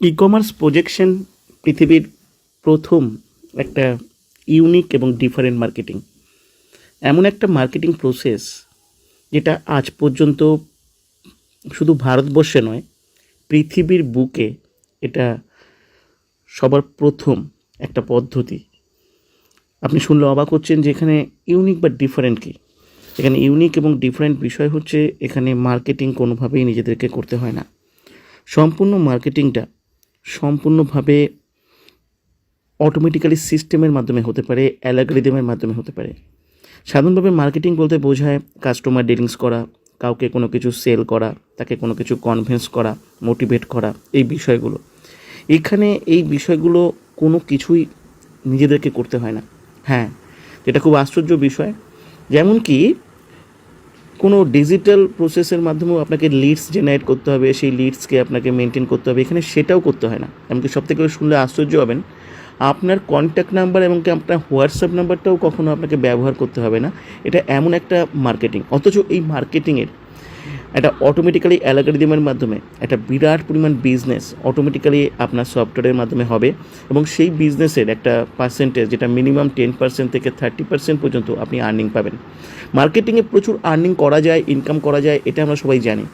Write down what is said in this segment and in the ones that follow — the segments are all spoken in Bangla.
ই কমার্স প্রজেকশন পৃথিবীর প্রথম একটা ইউনিক এবং ডিফারেন্ট মার্কেটিং এমন একটা মার্কেটিং প্রসেস যেটা আজ পর্যন্ত শুধু ভারতবর্ষে নয়, পৃথিবীর বুকে এটা সবার প্রথম একটা পদ্ধতি। আপনি শুনলে অবাক হচ্ছেন যে এখানে ইউনিক বা ডিফারেন্ট কী? এখানে ইউনিক এবং ডিফারেন্ট বিষয় হচ্ছে এখানে মার্কেটিং কোনোভাবেই নিজেদেরকে করতে হয় না। সম্পূর্ণ মার্কেটিংটা সম্পূর্ণভাবে অটোমেটিক্যালি সিস্টেমের মাধ্যমে হতে পারে অ্যালাগরিদমের মাধ্যমে হতে পারে। সাধারণভাবে মার্কেটিং বলতে বোঝায় কাস্টমার ডিলিংস করা, কাউকে কোনো কিছু সেল করা, তাকে কোনো কিছু কনভিন্স করা মোটিভেট করা, এই বিষয়গুলো। এখানে এই বিষয়গুলো কোনো কিছুই নিজেদেরকে করতে হয় না। হ্যাঁ যেটা খুব আশ্চর্য বিষয়। যেমন কি কোনো ডিজিটাল প্রসেসের মাধ্যমেও আপনাকে লিডস জেনারেট করতে হবে, সেই লিডসকে আপনাকে মেনটেন করতে হবে, এখানে সেটাও করতে হয় না। এমনকি সব থেকে শুনলে আশ্চর্য হবেন, আপনার কন্ট্যাক্ট নাম্বার এবং আপনার হোয়াটসঅ্যাপ নাম্বারটাও কখনো আপনাকে ব্যবহার করতে হবে না। এটা এমন একটা মার্কেটিং অথচ এই মার্কেটিংয়ের একটা অটোমেটিক্যালি অ্যালাগরিদমের মাধ্যমে, একটা বিরাট পরিমাণ বিজনেস অটোমেটিক্যালি আপনার সফটওয়্যারের মাধ্যমে হবে এবং সেই বিজনেসের একটা পার্সেন্টেজ যেটা মিনিমাম টেন পার্সেন্ট থেকে থার্টি পার্সেন্ট পর্যন্ত আপনি আর্নিং পাবেন। মার্কেটিংয়ে প্রচুর আর্নিং করা যায় ইনকাম করা যায়, এটা আমরা সবাই জানি।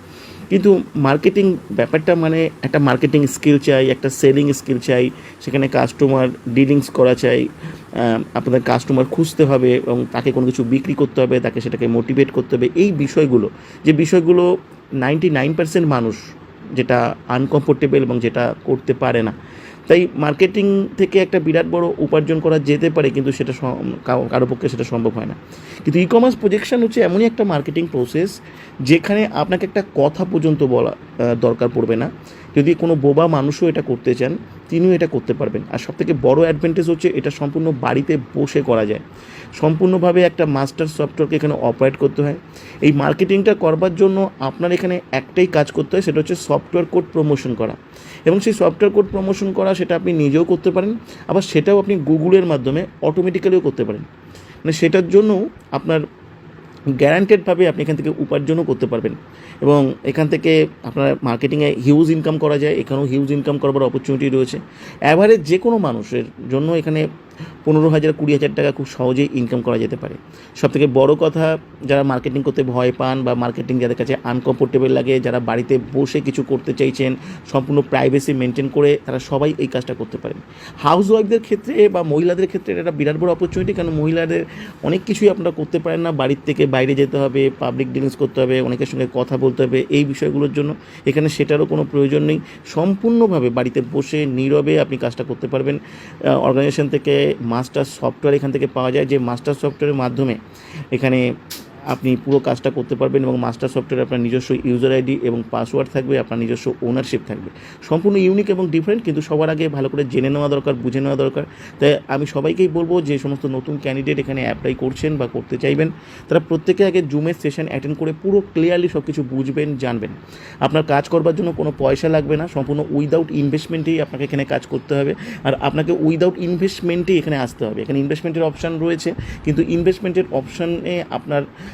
কিন্তু মার্কেটিং ব্যাপারটা মানে একটা মার্কেটিং স্কিল চাই, একটা সেলিং স্কিল চাই, সেখানে কাস্টমার ডিলিংস করা চাই আপনাদের কাস্টমার খুঁজতে হবে এবং তাকে কোনো কিছু বিক্রি করতে হবে, তাকে সেটাকে মোটিভেট করতে হবে। এই বিষয়গুলো, যে বিষয়গুলো নাইনটি নাইন পার্সেন্ট মানুষ যেটা আনকমফোর্টেবল এবং যেটা করতে পারে না। তাই মার্কেটিং থেকে একটা বিরাট বড় উপার্জন করা যেতে পারে, কিন্তু সেটা কারো- পক্ষে সেটা সম্ভব হয় না। কিন্তু ই কমার্স প্রজেকশন হচ্ছে এমনই একটা মার্কেটিং প্রসেস যেখানে আপনাকে একটা কথা পর্যন্ত বলা দরকার পড়বে না। যদি কোনো বোবা মানুষও এটা করতে চান তিনিও এটা করতে পারবেন। আর সবথেকে বড় অ্যাডভান্টেজ হচ্ছে এটা সম্পূর্ণ বাড়িতে বসে করা যায়। সম্পূর্ণভাবে একটা মাস্টার সফটওয়্যারকে এখানে অপারেট করতে হয়। এই মার্কেটিংটা করবার জন্য আপনার এখানে একটাই কাজ করতে হয়, সেটা হচ্ছে সফটওয়্যার কোড প্রমোশন করা। এবং সেই সফটওয়্যার কোড প্রমোশন করা সেটা আপনি নিজেও করতে পারেন, আবার সেটাও আপনি গুগলের মাধ্যমে অটোমেটিক্যালিও করতে পারেন। মানে সেটার জন্য আপনার গ্যারান্টেডভাবে আপনি এখান থেকে উপার্জনও করতে পারবেন। এবং এখান থেকে আপনার মার্কেটিংয়ে হিউজ ইনকাম করা যায়, এখানেও হিউজ ইনকাম করবার অপরচুনিটি রয়েছে। অ্যাভারেজ যে কোনো মানুষের জন্য এখানে পনেরো হাজার, কুড়ি হাজার টাকা খুব সহজেই ইনকাম করা যেতে পারে। সবথেকে বড় কথা, যারা মার্কেটিং করতে ভয় পান বা মার্কেটিং যাদের কাছে আনকমফোর্টেবল লাগে, যারা বাড়িতে বসে কিছু করতে চাইছেন, সম্পূর্ণ প্রাইভেসি মেনটেন করে তারা সবাই এই কাজটা করতে পারেন। হাউস ওয়াইফদের ক্ষেত্রে বা মহিলাদের ক্ষেত্রে এটা একটা বিরাট বড় অপরচুনিটি কারণ মহিলাদের অনেক কিছুই আপনারা করতে পারেন না। বাড়ির থেকে বাইরে যেতে হবে পাবলিক ডিলিংস করতে হবে, অনেকের সঙ্গে কথা বলতে হবে, এই বিষয়গুলোর জন্য এখানে সেটারও কোনো প্রয়োজন নেই। সম্পূর্ণভাবে বাড়িতে বসে, নীরবে আপনি কাজটা করতে পারবেন। অর্গানাইজেশন থেকে মাস্টার সফটওয়্যার এখান থেকে পাওয়া যায় যে মাস্টার সফটওয়্যারের মাধ্যমে এখানে আপনি পুরো কাজটা করতে পারবেন এবং মাস্টার সফটওয়্যারে আপনার নিজস্ব ইউজার আইডি এবং পাসওয়ার্ড থাকবে, আপনার নিজস্ব ওনারশিপ থাকবে। সম্পূর্ণ ইউনিক এবং ডিফারেন্ট কিন্তু সবার আগে ভালো করে জেনে নেওয়া দরকার, বুঝে নেওয়া দরকার। তাই আমি সবাইকেই বলব যে সমস্ত নতুন ক্যান্ডিডেট এখানে অ্যাপ্লাই করছেন বা করতে চাইবেন, তারা প্রত্যেকে আগে জুমের সেশন অ্যাটেন্ড করে পুরো ক্লিয়ারলি সব কিছু বুঝবেন, জানবেন। আপনার কাজ করবার জন্য কোনো পয়সা লাগবে না, সম্পূর্ণ উইদাউট ইনভেস্টমেন্টেই আপনাকে এখানে কাজ করতে হবে। আর আপনাকে উইদাউট ইনভেস্টমেন্টেই এখানে আসতে হবে। এখানে ইনভেস্টমেন্টের অপশান রয়েছে, কিন্তু ইনভেস্টমেন্টের অপশানে আপনার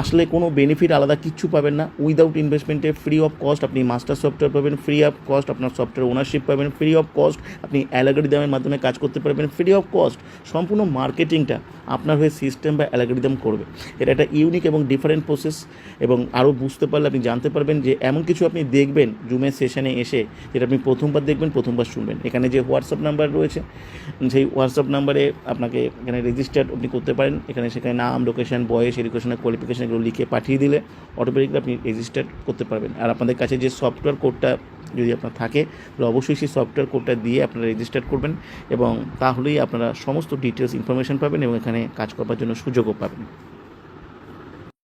আসলে কোনো বেনিফিট আলাদা কিচ্ছু পাবেন না। উইদাউট ইনভেস্টমেন্টে ফ্রি অফ কস্ট আপনি মাস্টার সফটওয়্যার পাবেন ফ্রি অফ কস্ট আপনার সফটওয়্যার ওনারশিপ পাবেন ফ্রি অফ কস্ট আপনি অ্যালাগরিদমের মাধ্যমে কাজ করতে পারবেন ফ্রি অফ কস্ট সম্পূর্ণ মার্কেটিংটা আপনার হয়ে সিস্টেম বা অ্যালাগরিদম করবে। এটা একটা ইউনিক এবং ডিফারেন্ট প্রসেস এবং আরও বুঝতে পারলে আপনি জানতে পারবেন যে এমন কিছু আপনি দেখবেন জুমের সেশনে এসে, যেটা আপনি প্রথমবার দেখবেন, প্রথমবার শুনবেন। এখানে যে হোয়াটসঅ্যাপ নাম্বার রয়েছে, সেই হোয়াটসঅ্যাপ নাম্বারে আপনাকে এখানে রেজিস্টার আপনি করতে পারেন। এখানে সেখানে নাম লোকেশন বয়স এডুকেশনের কোয়ালিফিকেশন এগুলো লিখে পাঠিয়ে দিলে অটোমেটিকলি আপনি রেজিস্টার করতে পারবেন। আর আপনাদের কাছে যে সফটওয়্যার কোডটা যদি আপনার থাকে, তাহলে অবশ্যই সেই সফটওয়্যার কোডটা দিয়ে আপনারা রেজিস্টার করবেন এবং তাহলেই আপনারা সমস্ত ডিটেলস ইনফরমেশান পাবেন এবং এখানে কাজ করবার জন্য সুযোগও পাবেন।